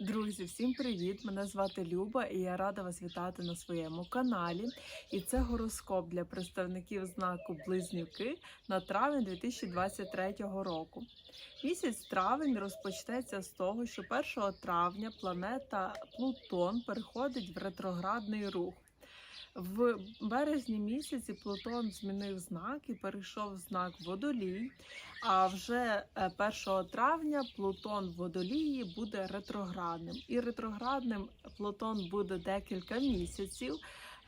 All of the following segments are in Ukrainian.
Друзі, всім привіт! Мене звати Люба і я рада вас вітати на своєму каналі. І це гороскоп для представників знаку Близнюки на травень 2023 року. Місяць травень розпочнеться з того, що 1 травня планета Плутон переходить в ретроградний рух. В березні місяці Плутон змінив знак і перейшов в знак Водолій. А вже е, 1 травня Плутон в Водолії буде ретроградним. І ретроградним Плутон буде декілька місяців.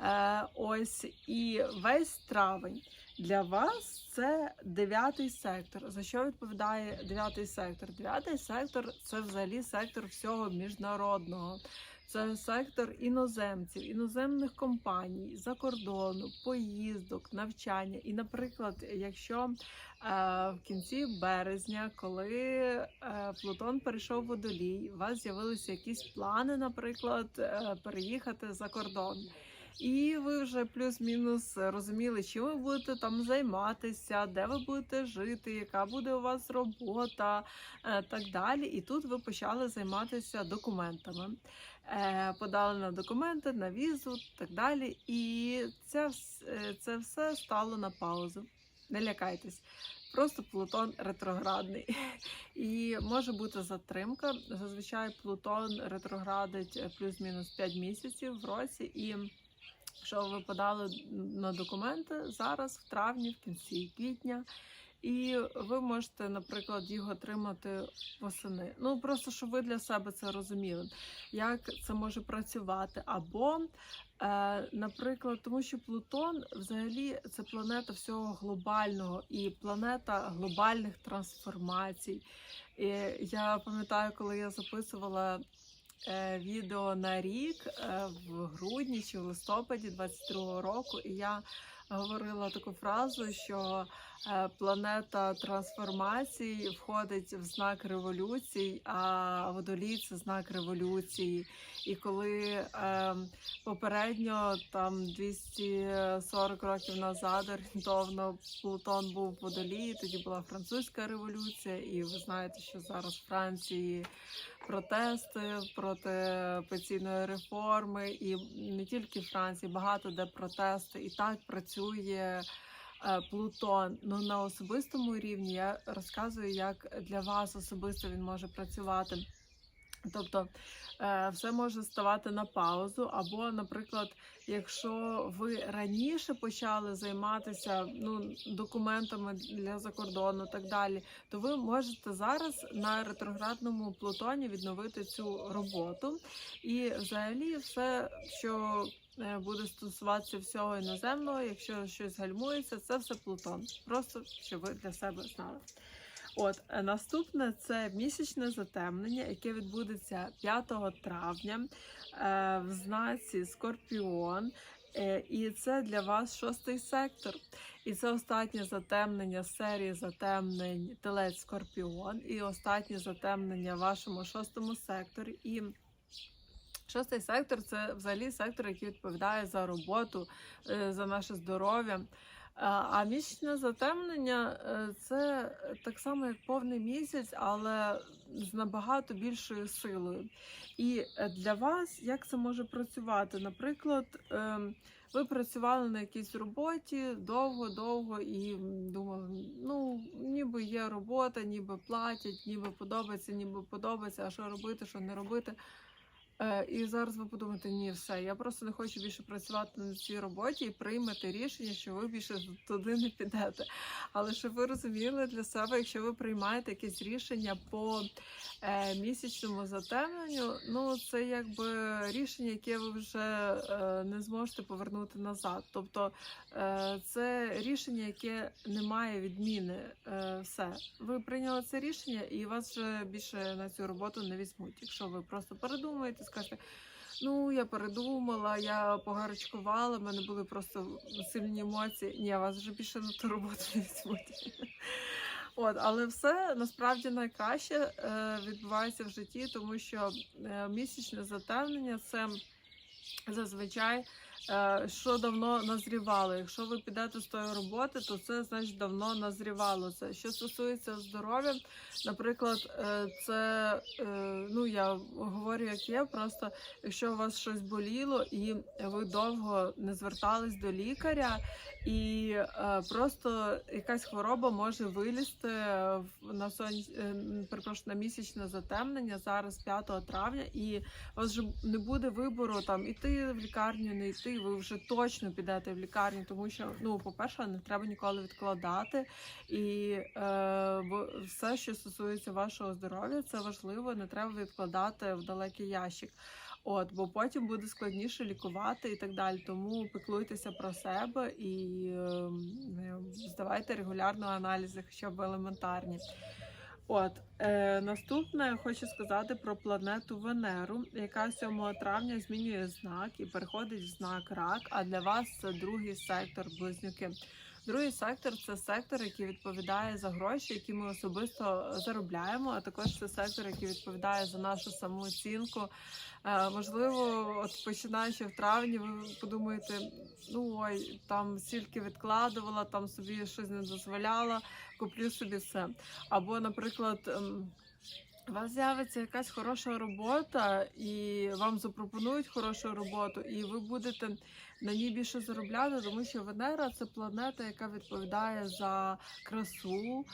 Е, Ось і весь травень для вас це дев'ятий сектор. За що відповідає дев'ятий сектор? Дев'ятий сектор це взагалі сектор всього міжнародного. Це сектор іноземців, іноземних компаній, за кордону, поїздок, навчання. І, наприклад, якщо е, в кінці березня, коли е, Плутон перейшов водолій, у вас з'явилися якісь плани, наприклад, е, переїхати за кордон. І ви вже плюс-мінус розуміли, чим ви будете там займатися, де ви будете жити, яка буде у вас робота, е, так далі. І тут ви почали займатися документами. Е, Подали на документи, на візу, так далі. І це, е, це все стало на паузу. Не лякайтесь. Просто Плутон ретроградний. І може бути затримка. Зазвичай Плутон ретроградить е, плюс-мінус 5 місяців в році. І що ви подали на документи зараз, в травні, в кінці квітня, і ви можете, наприклад, їх отримати восени. Ну просто щоб ви для себе це розуміли, як це може працювати. Або, е, наприклад, тому що Плутон взагалі це планета всього глобального і планета глобальних трансформацій. І я пам'ятаю, коли я записувала відео на рік е, в грудні чи в листопаді 22-го року, і я говорила таку фразу, що е, планета трансформацій входить в знак революцій, а водолій це знак революції. І коли е, попередньо, там 240 років назад, орієнтовно Плутон був в водолії, тоді була французька революція, і ви знаєте, що зараз в Франції протести проти пенсійної реформи, і не тільки в Франції, багато де протести, і так працює. е, Плутон, ну на особистому рівні я розказую, як для вас особисто він може працювати. Тобто е, все може ставати на паузу, або, наприклад, якщо ви раніше почали займатися ну, документами для закордону, так далі, то ви можете зараз на ретроградному Плутоні відновити цю роботу. І взагалі все, що е, буде стосуватися всього іноземного, якщо щось гальмується, це все Плутон. Просто щоб ви для себе знали. От е, наступне це місячне затемнення, яке відбудеться 5 травня е, в знаці Скорпіон. Е, І це для вас шостий сектор. І це останнє затемнення серії затемнень Телець Скорпіон. І останнє затемнення в вашому шостому секторі. І шостий сектор це взагалі сектор, який відповідає за роботу, е, за наше здоров'я. А а місячне затемнення е, це так само, як повний місяць, але з набагато більшою силою. І е, для вас як це може працювати? Наприклад, ем, ви працювали на якійсь роботі довго-довго і думали, ну ніби є робота, ніби платять, ніби подобається, ніби подобається, а що робити, що не робити. Е, І зараз ви подумаєте, ні, все, я просто не хочу більше працювати на цій роботі і приймете рішення, що ви більше туди не підете. Але щоб ви розуміли для себе, якщо ви приймаєте якесь рішення по е, місячному затемненню, ну це якби рішення, яке ви вже е, не зможете повернути назад. Тобто е, це рішення, яке не має відміни. Е, все, ви прийняли це рішення, і вас вже більше на цю роботу не візьмуть. Якщо ви просто передумаєте, скажете. Ну, я передумала, я погарячкувала, в мене були просто сильні емоції. Ні, вас вже більше на ту роботу не візьмуть. От, але все насправді найкраще е, відбувається в житті, тому що е, місячне затемнення це зазвичай що давно назрівало. Якщо ви підете з тої роботи, то це значить давно назрівало. Це що стосується здоров'я, наприклад, е, це е, ну я говорю, як є. Просто якщо у вас щось боліло і ви довго не звертались до лікаря, і е, просто якась хвороба може вилізти на сон... е, перепрошую, на місячне затемнення зараз 5 травня, і у вас вже не буде вибору там іти в лікарню, не йти. Ви вже точно підете в лікарню, тому що ну, по-перше, не треба ніколи відкладати. І е, все, що стосується вашого здоров'я, це важливо. Не треба відкладати в далекий ящик. От, бо потім буде складніше лікувати і так далі. Тому піклуйтеся про себе і е, здавайте регулярно аналізи, хоча б елементарні. От е, наступне хочу сказати про планету Венеру, яка 7 травня змінює знак і переходить в знак рак. А для вас це другий сектор близнюки. Другий сектор це сектор, який відповідає за гроші, які ми особисто заробляємо. А також це сектор, який відповідає за нашу самооцінку. Е, можливо, от починаючи в травні, ви подумаєте, ну ой, там стільки відкладувала, там собі щось не дозволяла, куплю собі все. Або, наприклад. У вас з'явиться якась хороша робота, і вам запропонують хорошу роботу, і ви будете на ній більше заробляти, тому що Венера це планета, яка відповідає за красу,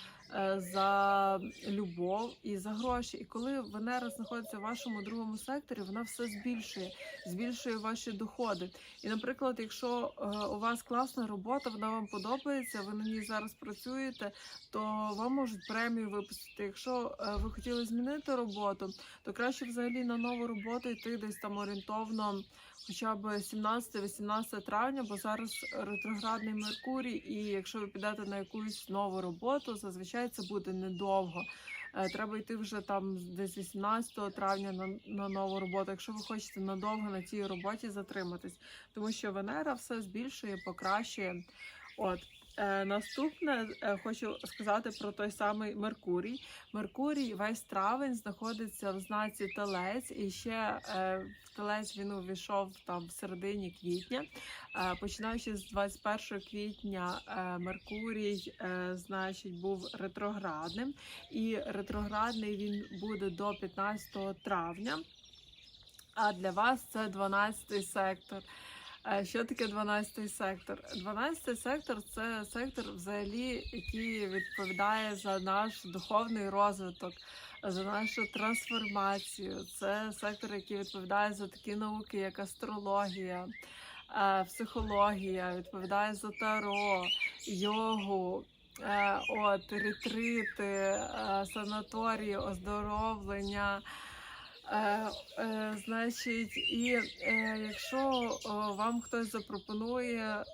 за любов і за гроші. І коли Венера знаходиться в вашому другому секторі, вона все збільшує, збільшує ваші доходи. І, наприклад, якщо е, у вас класна робота, вона вам подобається, ви на ній зараз працюєте, то вам можуть премію випустити. Якщо е, ви хотіли змінити роботу, то краще взагалі на нову роботу йти десь там орієнтовно. Хоча б 17-18 травня, бо зараз ретроградний Меркурій, і якщо ви підете на якусь нову роботу, зазвичай це буде недовго. Е, Треба йти вже там десь 18 травня на, на нову роботу, якщо ви хочете надовго на цій роботі затриматись, тому що Венера все збільшує, покращує. От наступне е, хочу сказати про той самий Меркурій. Меркурій весь травень знаходиться в знаці Телець, і ще е, в Телець він увійшов там в середині квітня. Е, починаючи з 21 квітня, е, Меркурій, е, значить, був ретроградним, і ретроградний він буде до 15 травня. А для вас це 12 сектор. Що таке 12 сектор? 12 сектор це сектор, взагалі, який відповідає за наш духовний розвиток, за нашу трансформацію. Це сектор, який відповідає за такі науки, як астрологія, е, психологія, відповідає за таро, йогу. е, От ретрити, е, санаторії, оздоровлення. Е, е, значить, і е, якщо вам хтось запропонує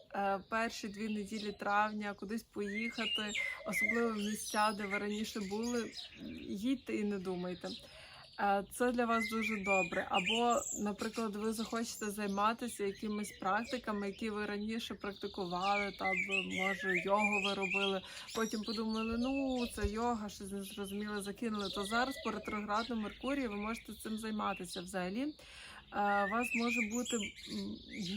перші дві неділі травня кудись поїхати, особливо в місця, де ви раніше були, їдьте і не думайте. Це для вас дуже добре. Або, наприклад, ви захочете займатися якимись практиками, які ви раніше практикували, там може йогу ви робили. Потім подумали, ну це йога, щось не зрозуміло, закинули. То зараз по ретроградному Меркурію ви можете цим займатися взагалі. У вас може бути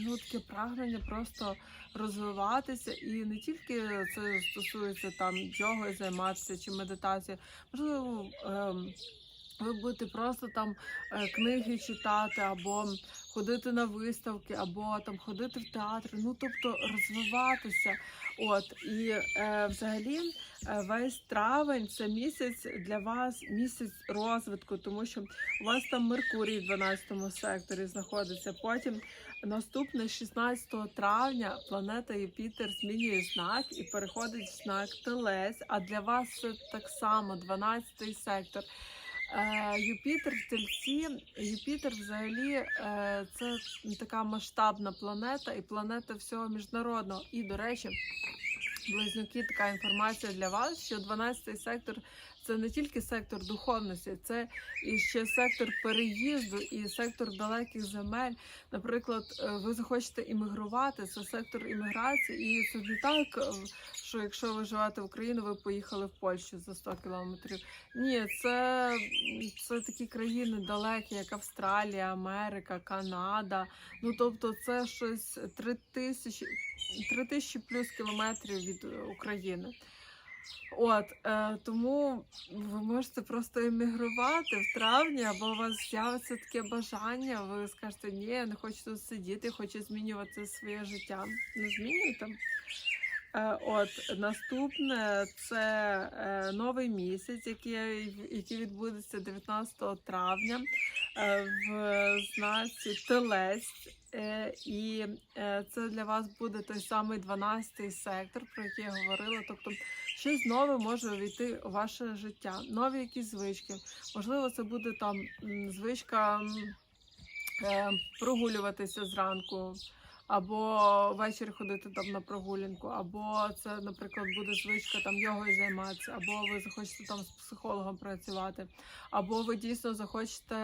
ну, прагнення просто розвиватися, і не тільки це стосується там йогою займатися чи медитацією, можливо. ем, ви будете просто там е, книги читати, або ходити на виставки, або там ходити в театр. Ну тобто розвиватися. От і е, взагалі е, весь травень це місяць для вас, місяць розвитку, тому що у вас там Меркурій в 12 секторі знаходиться. Потім наступне 16 травня планета Юпітер змінює знак і переходить в знак Телець. А для вас це так само 12 сектор. Е, Юпітер в тельці. Юпітер взагалі е, це така масштабна планета і планета всього міжнародного. І, до речі, близнюки, така інформація для вас, що 12 сектор це не тільки сектор духовності, це і ще сектор переїзду, і сектор далеких земель. Наприклад, е, ви захочете іммігрувати, це сектор імміграції, і це не так, е, що якщо ви живете в Україні, ви поїхали в Польщу за 100 кілометрів. Ні, це, це такі країни далекі, як Австралія, Америка, Канада. Ну тобто, це щось 3 тисячі, 3 тисячі плюс кілометрів від е, України. От е, тому ви можете просто емігрувати в травні, або у вас з'явиться таке бажання. Ви скажете, ні, я не хочу тут сидіти, хочу змінювати своє життя. Ну, змінюйте. Е, От наступне це е, новий місяць, який, який відбудеться 19 травня е, в знаці Телець. І це для вас буде той самий 12-й сектор, про який я говорила. Тобто щось нове може увійти у ваше життя, нові якісь звички. Можливо, це буде там звичка прогулюватися зранку. Або ввечері ходити там на прогулянку, або це, наприклад, буде звичка там йогою займатися, або ви захочете там з психологом працювати, або ви дійсно захочете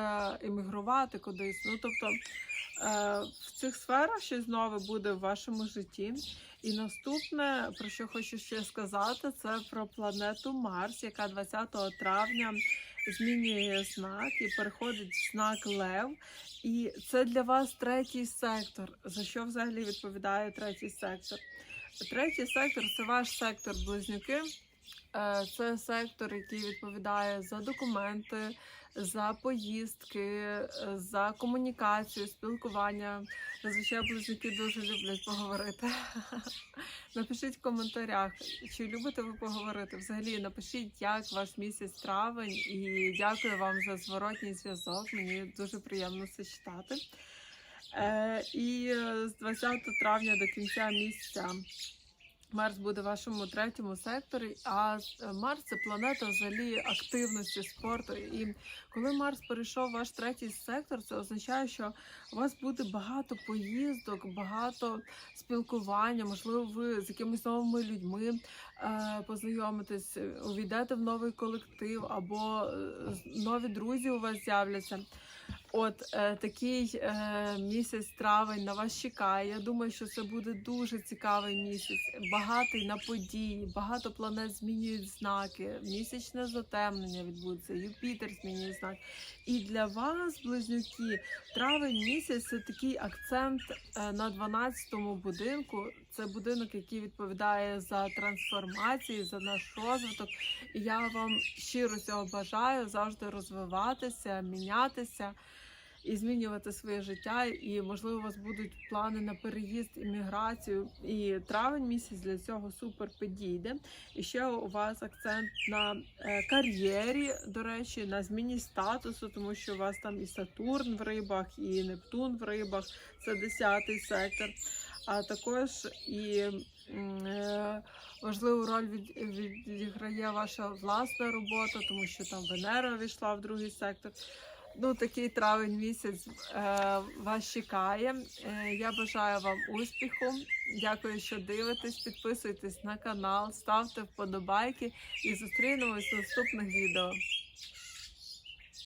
іммігрувати кудись. Ну тобто е, в цих сферах щось нове буде в вашому житті. І наступне, про що хочу ще сказати, це про планету Марс, яка 20 травня змінює знак і переходить в знак Лев. І це для вас третій сектор. За що взагалі відповідає третій сектор? Третій сектор це ваш сектор близнюки. Е, Це сектор, який відповідає за документи, за поїздки, е, за комунікацію, спілкування. Зазвичай близнюки дуже люблять поговорити. Напишіть в коментарях, чи любите ви поговорити. Взагалі напишіть, як ваш місяць травень, і дякую вам за зворотній зв'язок. Мені дуже приємно це читати. Е, і з 20 травня до кінця місяця Марс буде в вашому третьому секторі, а е, Марс це планета взагалі активності спорту. І коли Марс перейшов в ваш третій сектор, це означає, що у вас буде багато поїздок, багато спілкування. Можливо, ви з якимись новими людьми е, познайомитесь, увійдете в новий колектив, або е, нові друзі у вас з'являться. От е, такий е, місяць травень на вас чекає. Я думаю, що це буде дуже цікавий місяць, багатий на події, багато планет змінюють знаки, місячне затемнення відбудеться, Юпітер змінює знак. І для вас, близнюки, травень місяць це такий акцент е, на 12-му будинку. Це будинок, який відповідає за трансформації, за наш розвиток. І я вам щиро цього бажаю завжди розвиватися, мінятися і змінювати своє життя. І можливо, у вас будуть плани на переїзд, імміграцію. І травень місяць для цього супер підійде. І ще у вас акцент на е, кар'єрі, до речі, на зміні статусу, тому що у вас там і Сатурн в рибах, і Нептун в рибах. Це 10-й сектор. А також і е, важливу роль від, відіграє ваша власна робота, тому що там Венера війшла в другий сектор. Ну, такий травень місяць е, вас чекає. Е, я бажаю вам успіху. Дякую, що дивитесь. Підписуйтесь на канал, ставте вподобайки і зустрінемось в наступних відео.